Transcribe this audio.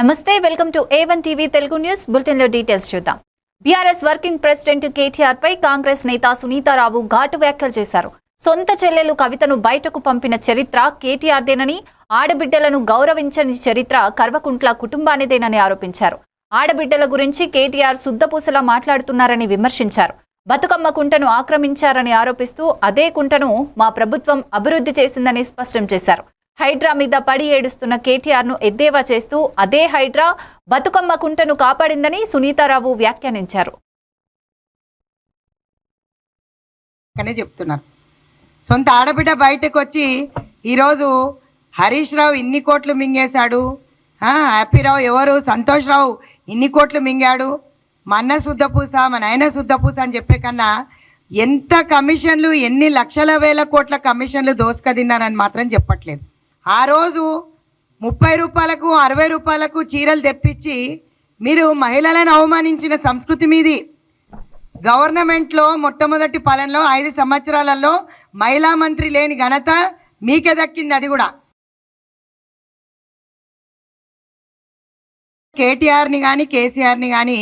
Namaste welcome to A one TV Telugu news. బులెటిన్లో details చూద్దాం. BRS working president KTR పై Congress నేత సునీతారావు ఘాటు వ్యాఖ్యలు చేశారు. సొంత చెల్లెలు కవితను బయటకు పంపిన చరిత్ర కేటీఆర్దేనని ఆడబిడ్డలను గౌరవించని చరిత్ర కర్వకుంట్ల కుటుంబానిదేనని ఆరోపించారు. ఆడబిడ్డల గురించి కేటీఆర్ శుద్ధపూసలా మాట్లాడుతున్నారని విమర్శించారు. బతుకమ్మ కుంటను ఆక్రమించారని ఆరోపిస్తూ అదే కుంటను మా ప్రభుత్వం అభివృద్ధి చేసిందని స్పష్టం చేశారు. హైడ్రా మీద పడి ఏడుస్తున్న కేటీఆర్ను ఎద్దేవా చేస్తూ అదే హైడ్రా బతుకమ్మ కుంటను కాపాడిందని సునీతారావు వ్యాఖ్యానించారు. చెప్తున్నారు సొంత ఆడబిడ్డ బయటకు వచ్చి ఈరోజు హరీష్ రావు ఇన్ని కోట్లు మింగేశాడు. హ్యాపీరావు ఎవరు? సంతోష్ రావు ఇన్ని కోట్లు మింగాడు. మా అన్న శుద్ధపూస మా నాయన శుద్ధపూస అని చెప్పే కన్నా ఎంత కమిషన్లు ఎన్ని లక్షల వేల కోట్ల కమిషన్లు దోసుకదిన్నారని మాత్రం చెప్పట్లేదు. ఆ రోజు ముప్పై రూపాయలకు అరవై రూపాయలకు చీరలు తెప్పించి మీరు మహిళలను అవమానించిన సంస్కృతి మీది. గవర్నమెంట్లో మొట్టమొదటి పాలనలో ఐదు సంవత్సరాలలో మహిళా మంత్రి లేని ఘనత మీకే దక్కింది అది కూడా. కేటీఆర్ని కానీ కేసీఆర్ని కానీ